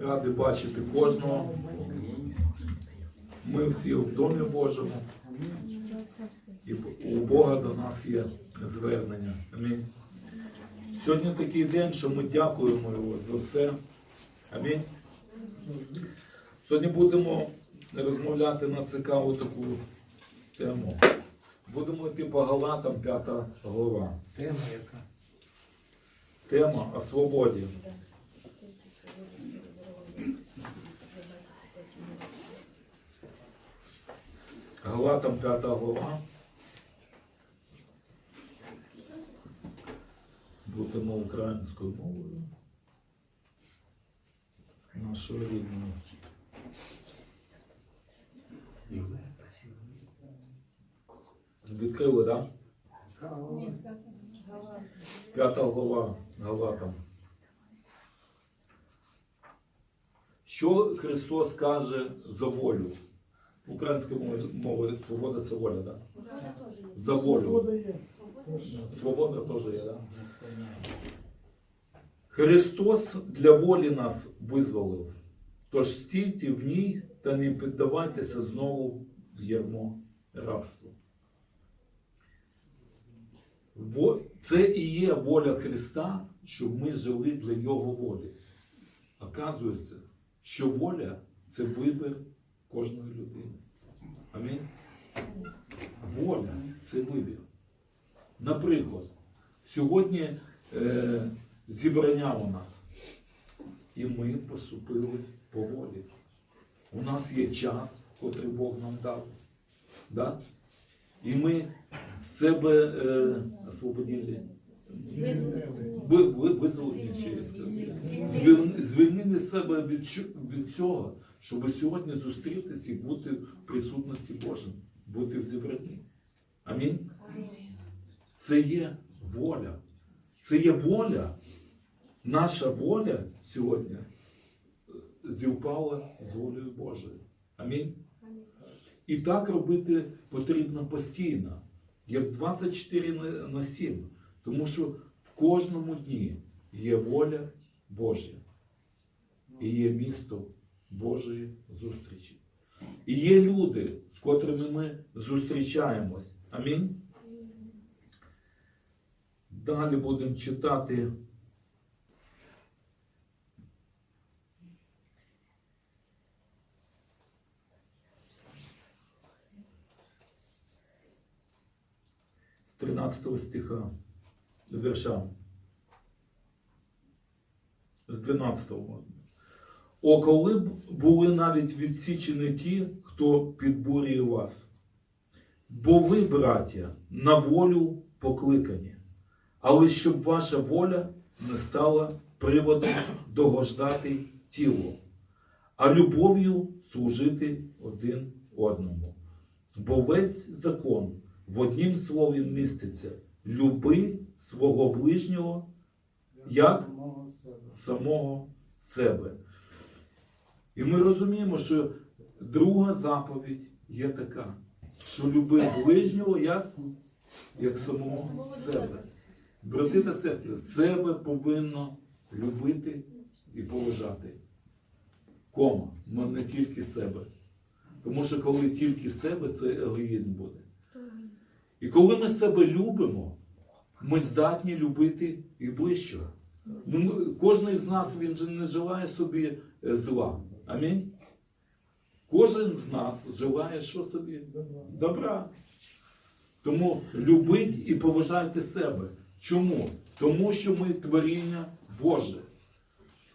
Радий бачити кожного. Ми всі в домі Божому. І у Бога до нас є звернення. Амінь. Сьогодні такий день, що ми дякуємо Його за все. Амінь. Сьогодні будемо розмовляти на цікаву таку тему. Будемо йти по Галатам, п'ята глава. Тема яка? Тема о свободі. Галатам п'ята глава. Будемо українською мовою. Нашою рідною. Відкрили, так? Да? П'ята глава Галатам. Що Христос каже за волю? Українською мовою- мовою свобода це воля, так? Да? За волю. Свобода теж є, так? Да? Христос для волі нас визволив. Тож стійте в ній та не піддавайтеся знову в ярмо рабства. Во- Це і є воля Христа, щоб ми жили для Його волі. Оказується, що воля це вибір кожної людини. Амінь. Воля це вибір. Наприклад, сьогодні е, зібрання у нас. І ми поступили по волі. У нас є час, котрий Бог нам дав. Да? І ми себе е, освободили. Ви, ви, визволені через звільнили себе від, від цього, щоб сьогодні зустрітися і бути в присутності Божій, бути в зібранні. Амінь. Це є воля. Це є воля. Наша воля сьогодні е, зівпала з волею Божою. Амінь. І так робити потрібно постійно, як 24 на- на 7. Тому що в кожному дні є воля Божа. І є місто Божої зустрічі. І є люди, з котрими ми зустрічаємось. Амінь. Далі будемо читати. З 13 стиха, верша. З 12 можна. О, коли б були навіть відсічені ті, хто підбурює вас. Бо ви, браття, на волю покликані, але щоб ваша воля не стала приводом догождати тілу, а любов'ю служити один одному. Бо весь закон в однім слові міститься люби свого ближнього як самого себе. І ми розуміємо, що друга заповідь є така, що люби ближнього як, як самого себе. Брати та сестри, себе повинно любити і поважати. Кома, але не тільки себе. Тому що коли тільки себе, це егоїзм буде. І коли ми себе любимо, ми здатні любити і ближчого. Ну, Кожен з нас він же не желає собі е, зла. Амінь. Кожен з нас желає що собі? Добра. Тому любіть і поважайте себе. Чому? Тому що ми творіння Боже.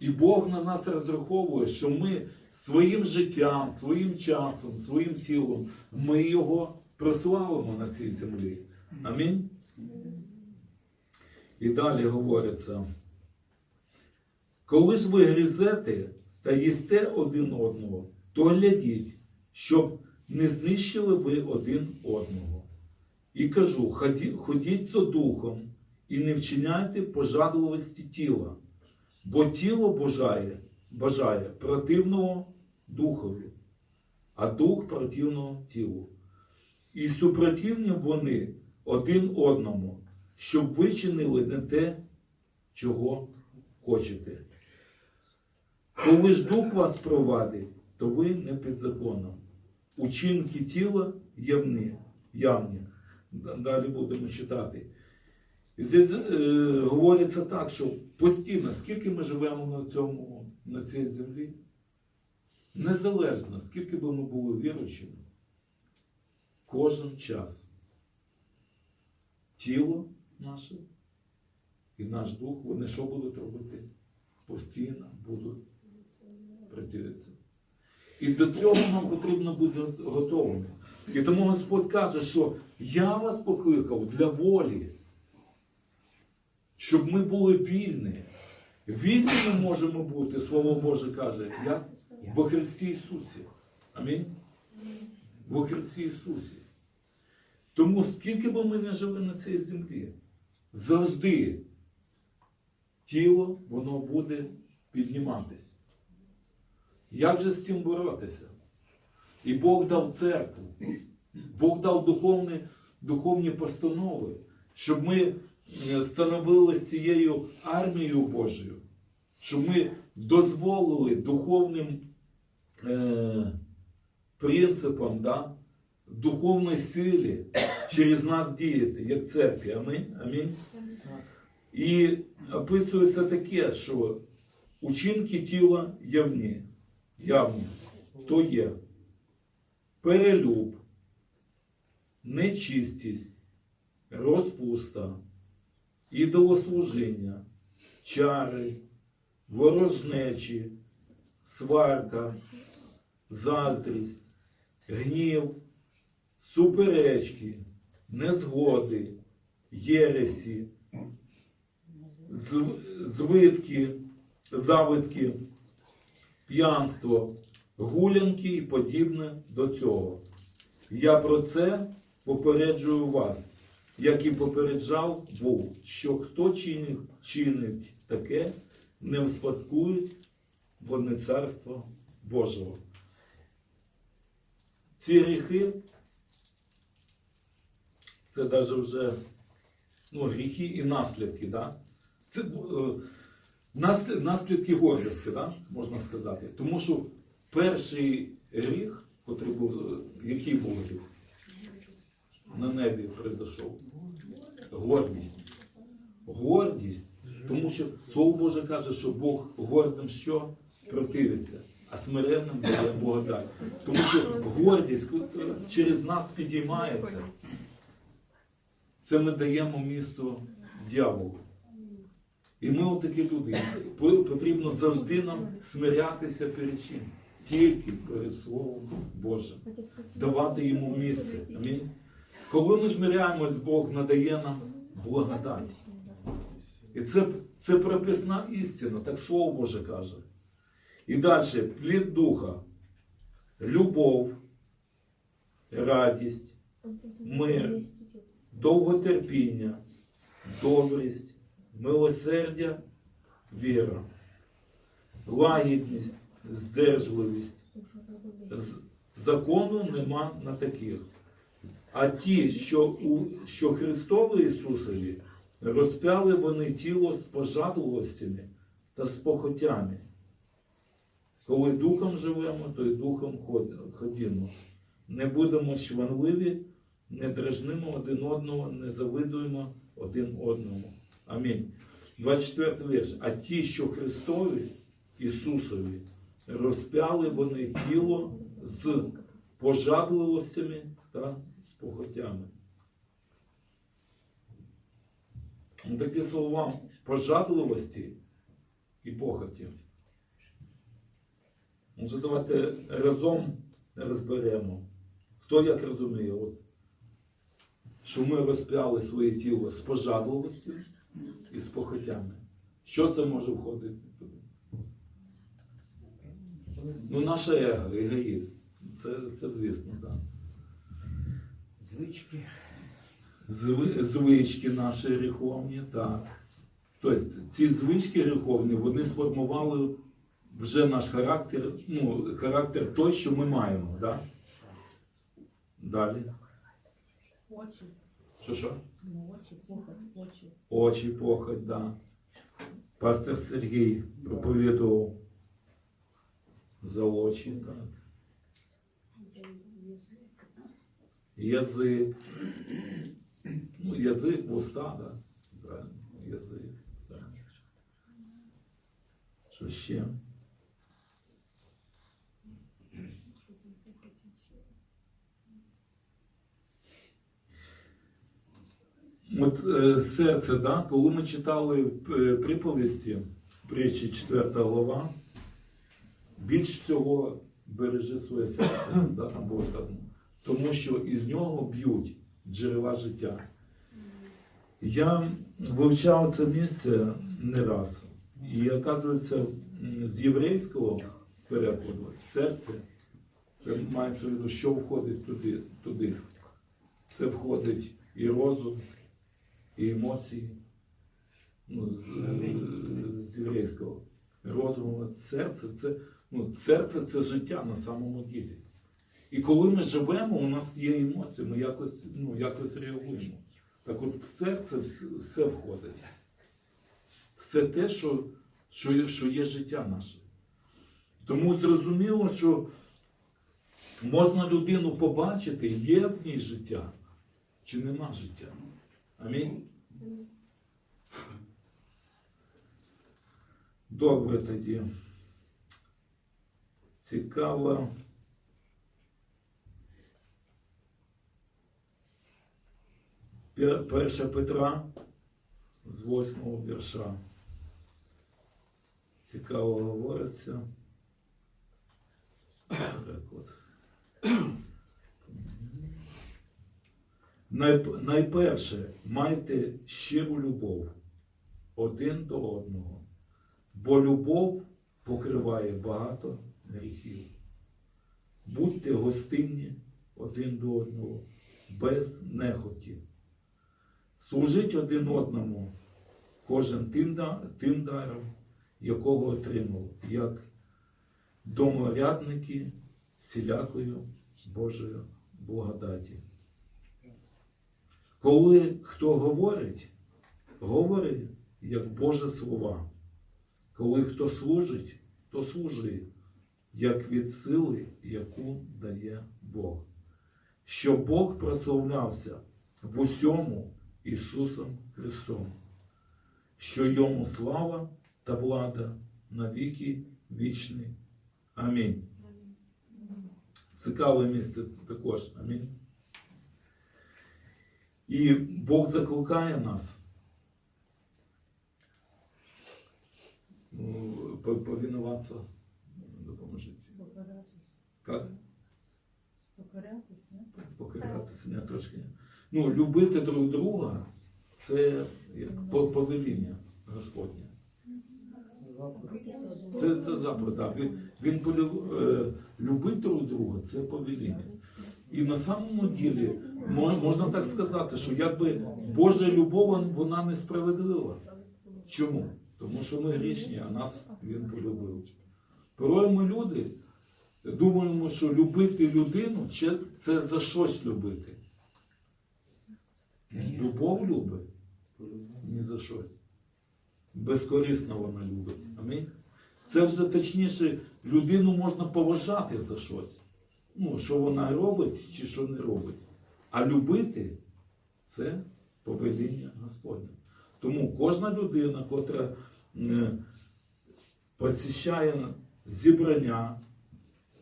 І Бог на нас розраховує, що ми своїм життям, своїм часом, своїм тілом, ми його прославимо на цій землі. Амінь. І далі говориться. Коли ж ви грізете та їсте один одного, то глядіть, щоб не знищили ви один одного. І кажу, ходіть за духом і не вчиняйте пожадливості тіла, бо тіло бажає, бажає противного духові, а дух противного тілу. І супротивні вони один одному, щоб ви чинили не те, чого хочете. Коли ж дух вас провадить, то ви не під законом. Учинки тіла явні. явні. Далі будемо читати. Здесь е, говориться так, що постійно, скільки ми живемо на, цьому, на цій землі, незалежно, скільки би ми були віруючими, кожен час тіло наше і наш дух, вони що будуть робити? Постійно будуть противитися. І до цього нам потрібно бути готовими. І тому Господь каже, що я вас покликав для волі, щоб ми були вільні. Вільні ми можемо бути, Слово Боже каже, як во Христі Ісусі. Амінь. Во Христі Ісусі. Тому скільки би ми не жили на цій землі, завжди тіло воно буде підніматись. Як же з цим боротися? І Бог дав церкву, Бог дав духовні, духовні постанови, щоб ми е, становилися цією армією Божою, щоб ми дозволили духовним е, принципам, да, духовної силі через нас діяти, як церкві. Амінь. Амінь. І описується таке, що учинки тіла явні. Явні. То є перелюб, нечистість, розпуста, ідолослужіння, чари, ворожнечі, сварка, заздрість, гнів, суперечки, незгоди, єресі, зв- звитки, завитки, п'янство, гулянки і подібне до цього. Я про це попереджую вас, як і попереджав був, що хто чинить, чинить таке, не вспадкують вони царство Божого. Ці гріхи це навіть вже ну, гріхи і наслідки. Да? Це е, наслід- наслідки гордості, да? можна сказати. Тому що перший гріх, е, який був? На небі произошов. Гордість. Гордість. Тому що Слово Боже каже, що Бог гордим що? Противиться, а смиренним дає благодать. Тому що гордість е, через нас підіймається. Це ми даємо місто дьяволу. І ми отакі люди. Потрібно завжди нам смирятися перед чим? Тільки перед Словом Божим. Давати йому місце. Амінь. Коли ми змиряємось, Бог надає нам благодать. І це, це прописна істина, так Слово Боже каже. І далі плід духа, любов, радість, мир, довготерпіння, добрість, милосердя, віра, лагідність, здержливість. Закону нема на таких. А ті, що, у, що Христові Ісусові, розпяли вони тіло з пожадливостями та з похотями. Коли духом живемо, то й духом ходімо. Не будемо чванливі, не дражнимо один одного, не завидуємо один одному. Амінь. 24 вірш. А ті, що Христові, Ісусові, розпяли вони тіло з пожадливостями та з похотями. Ну, Такі слова пожадливості і похоті. Може, давайте разом розберемо, хто як розуміє, от, що ми розп'яли своє тіло з пожадливостю і з похотями. Що це може входити туди? Ну, наше его, егоїзм. Це, це звісно, так. Да. Звички. Зви- звички наші гріховні, так. Тобто ці звички гріховні, вони сформували вже наш характер, ну, характер той, що ми маємо. Да? Далі. Очі, Що що? Очі, похоть, очі. Очі, похоть, да. Пастор Сергій проповідував За очі, так. Язик. Ну, язик, вуста, да. Правильно. Язик. Так. Що ще? От е, серце, да? коли ми читали е, приповісті, притчі 4 глава, більш всього бережи своє серце, да, там було сказано, тому що із нього б'ють джерела життя. Я вивчав це місце не раз. І оказується, з єврейського перекладу серце, це мається в що входить туди, туди. Це входить і розум, і емоції. Ну, з, з єврейського. Розум, серце це, ну, серце це життя на самому ділі. І коли ми живемо, у нас є емоції, ми якось, ну, якось реагуємо. Так от в серце все, входить. Все те, що, що, що є життя наше. Тому зрозуміло, що можна людину побачити, є в ній життя, чи нема життя. Амінь. Добре тоді. Цікаво. Перша Петра з восьмого вірша. Цікаво говориться. Найперше, майте щиру любов один до одного, бо любов покриває багато гріхів. Будьте гостинні один до одного, без нехоті. Служіть один одному, кожен тим даром, якого отримав, як доморядники всілякою Божою благодаті. Коли хто говорить, говорить як Боже слова. Коли хто служить, то служи, як від сили, яку дає Бог. Щоб Бог прославлявся в усьому Ісусом Христом, що йому слава та влада на віки вічні. Амінь. Цікаве місце також. Амінь. І Бог закликає нас ну, повинуватися. Допоможіть. Покаратись. Як? Покаратись, не? Покаратися не трошки. Ну, любити друг друга це як повеління Господнє. Це, це заповідь, так. Він, він полю- е, любить друг друга, це повеління. І на самому ділі можна так сказати, що якби Божа любов вона несправедлива. Чому? Тому що ми грішні, а нас він полюбив. Порой ми люди думаємо, що любити людину це- це за щось любити. Любов любить ні за щось. Безкорисно вона любить. Амінь. Це вже точніше, людину можна поважати за щось. Ну, що вона робить чи що не робить. А любити це повеління Господнє. Тому кожна людина, котра е, посіщає зібрання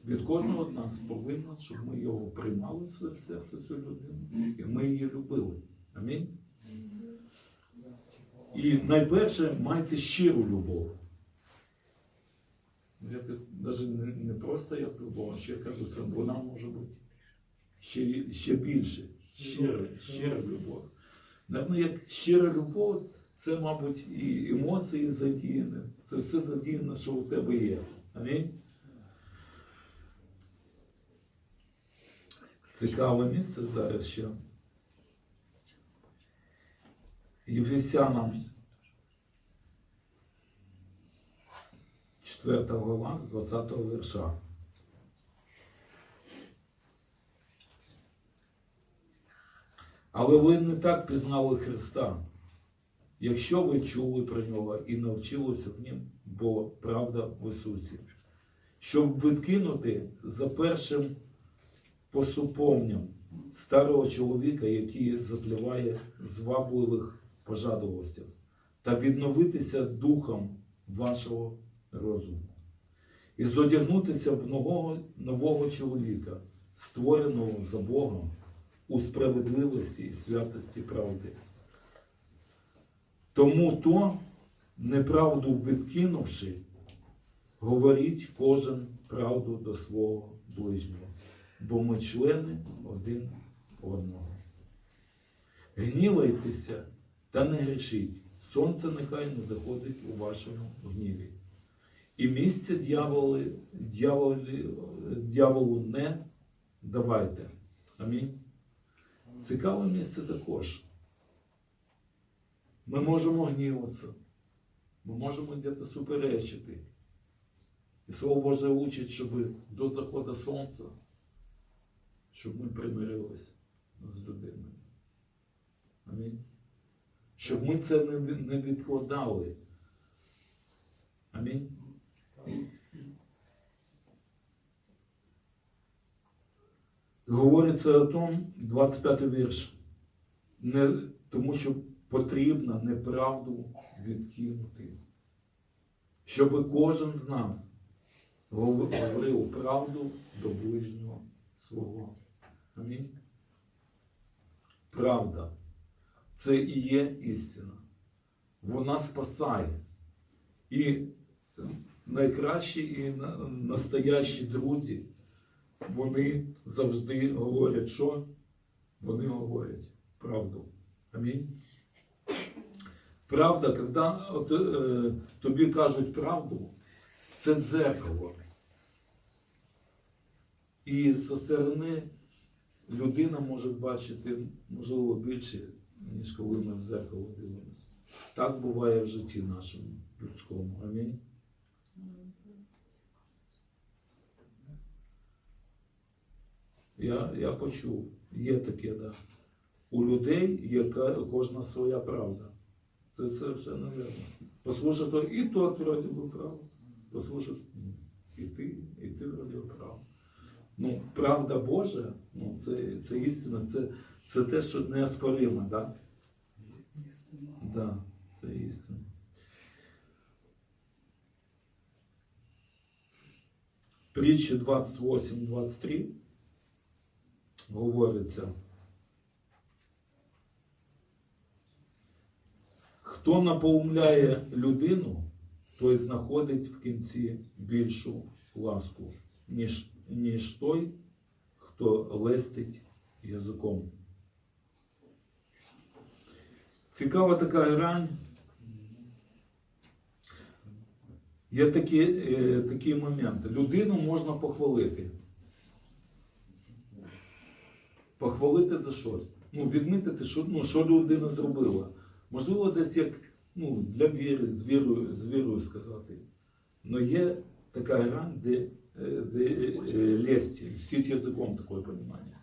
від кожного з нас повинна, щоб ми його приймали в своє серце, цю людину, і ми її любили. Амінь. І найперше майте щиру любов. Ну, Я навіть не, не просто любов, а ще кажу, це вона може бути ще, ще більше. Щира, щира любов. Навіть як щира любов, це, мабуть, і емоції задіяні. Це все задіяно, що у тебе є. Амінь. Цікаве місце зараз ще. Єфесянам 4 глава з 20 вірша. Але ви не так пізнали Христа, якщо ви чули про нього і навчилися в нім, бо правда в Ісусі, щоб відкинути за першим поступовням старого чоловіка, який затліває звабливих пожадливостях, та відновитися духом вашого розуму. І зодягнутися в нового, нового чоловіка, створеного за Богом у справедливості і святості правди. Тому то, неправду відкинувши, говоріть кожен правду до свого ближнього, бо ми члени один одного. Гнівайтеся та не грішіть, сонце нехай не заходить у вашому гніві. І місця дьяволи, дьяволі, дьяволу не давайте. Амінь. Цікаве місце також. Ми можемо гніватися, ми можемо десь суперечити. І Слово Боже учить, щоб до заходу сонця, щоб ми примирилися з людиною. Амінь. Щоб ми це не, відкладали. Амінь. Говориться о том, 25 вірш. Не, тому що потрібно неправду відкинути. Щоб кожен з нас говорив правду до ближнього свого. Амінь. Правда. Це і є істина. Вона спасає. І найкращі і настоящі друзі, вони завжди говорять, що вони говорять правду. Амінь. Правда, коли е, тобі кажуть правду, це дзеркало. І зі сторони людина може бачити, можливо, більше, ніж коли ми в зеркало дивимося. Так буває в житті нашому людському. Амінь. Я, я почув, є таке, да. У людей є кожна своя правда. Це совершенно верно. Послушай, то і тот вроде би прав. Послушай, і ти, і ти вроде прав. Ну, правда Божа, ну, це, це істина, це, це те, що неоспоримо, да? Да, це істина. Притчі 28-23 говориться. Хто наповняє людину, той знаходить в кінці більшу ласку, ніж, ніж той, хто лестить язиком. Цікава така грань. Є такі, е, такі моменти. Людину можна похвалити. Похвалити за щось. Ну, відмітити, що, ну, що людина зробила. Можливо, десь як ну, для віри, з вірою, з вірою сказати. Але є така грань, де, е, де е, лесть, льстить язиком таке розуміння.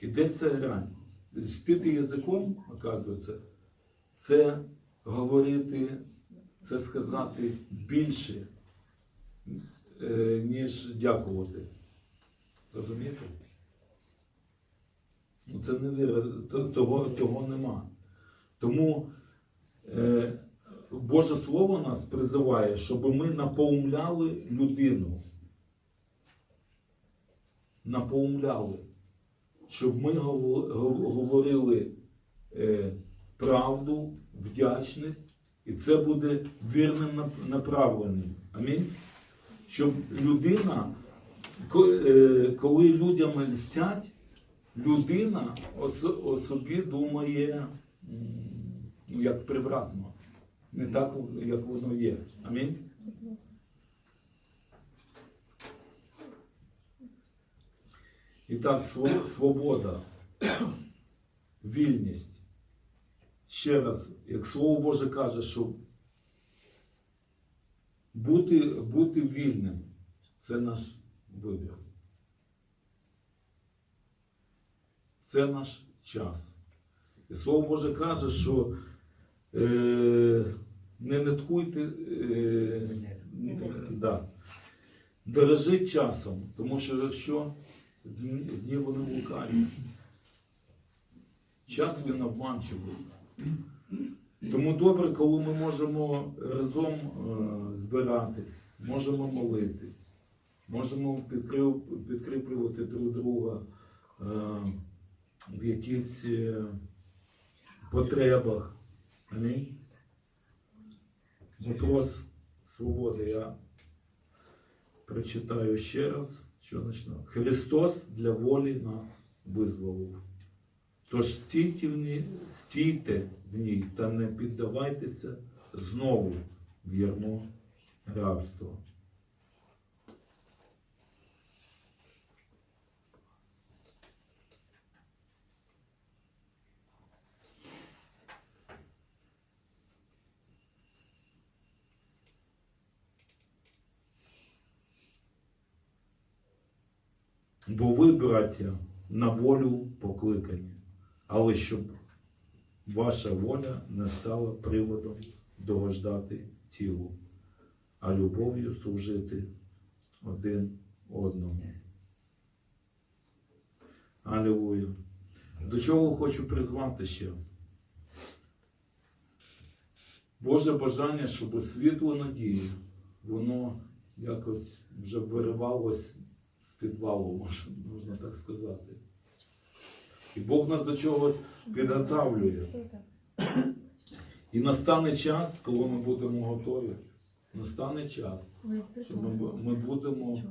І де ця грань? Льстити язиком, оказується, це говорити, це сказати більше, е, ніж дякувати. Розумієте? Ну, це не віра, того, того нема. Тому е, Боже Слово нас призиває, щоб ми наповняли людину. Наповняли. Щоб ми говорили е, правду, вдячність, і це буде вірним направленням. Амінь. Щоб людина, е, коли людям льстять, людина о, собі думає як привратно, не так, як воно є. Амінь. І так, свобода, вільність. Ще раз, як Слово Боже каже, що бути, бути вільним це наш вибір. Це наш час. І Слово Боже каже, що е, не ниткуйте. Е, да. Дорожіть часом, тому що що? Дні, дні вони лукаві. Час він обманчивий. Тому добре, коли ми можемо разом е, збиратись, можемо молитись, можемо підкріплювати друг друга е, в якихось е, потребах. Амінь. Вопрос свободи. Я прочитаю ще раз, що почну. Христос для волі нас визволив. Тож стійте в ній, стійте в ній та не піддавайтеся знову в ярмо рабства. Бо ви, браття, на волю покликані, але щоб ваша воля не стала приводом догождати тілу, а любов'ю служити один одному. Алілуя. До чого хочу призвати ще? Боже бажання, щоб світло надії, воно якось вже виривалось підвалу, можна, можна так сказати. І Бог нас до чогось підготавлює. І настане час, коли ми будемо готові, настане час, що ми, ми будемо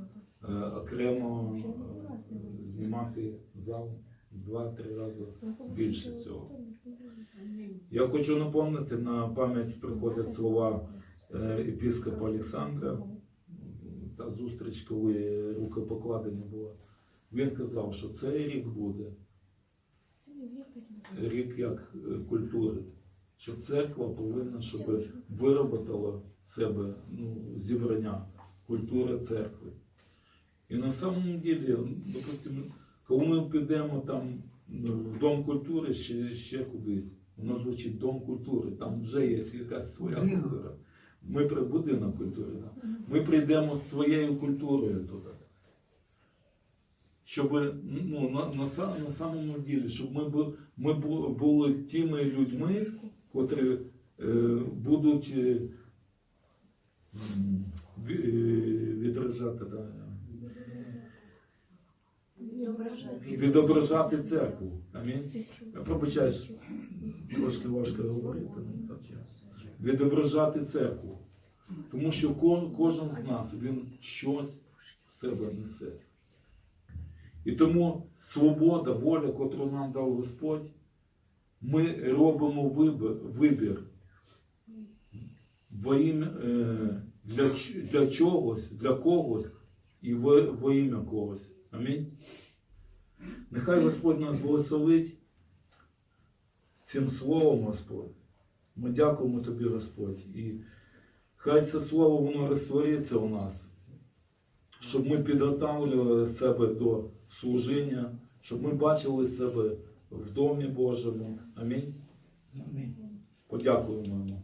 е, окремо е, знімати зал два-три рази більше цього. Я хочу напомнити, на пам'ять приходять слова е, епіскопа Олександра, та зустріч, коли рукопокладення було. Він казав, що цей рік буде рік як е, культури, що церква повинна, щоб вироботала в себе ну, зібрання культури церкви. І на самом деле, допустимо, коли ми підемо там ну, в Дом культури ще, ще кудись, воно звучить Дом культури, там вже є якась своя культура. Ми при будинок культури, да. ми прийдемо з своєю культурою туди. Щоб ну, на, на, на самому ділі, щоб ми, бу- ми бу- були тими людьми, котрі е, будуть е, е, відражати, да, відображати церкву. Амінь. Я пробачаюсь, трошки важко говорити. ну, так я. Відображати церкву. Тому що кожен з нас він щось в себе несе. І тому свобода, воля, котру нам дав Господь, ми робимо вибір, во ім'я, е, для, для чогось, для когось і во, во ім'я когось. Амінь. Нехай Господь нас благословить цим словом, Господь. Ми дякуємо Тобі, Господь. І хай це слово воно розтвориться у нас, щоб ми підготовлювали себе до служіння, щоб ми бачили себе в Домі Божому. Амінь. Подякуємо йому.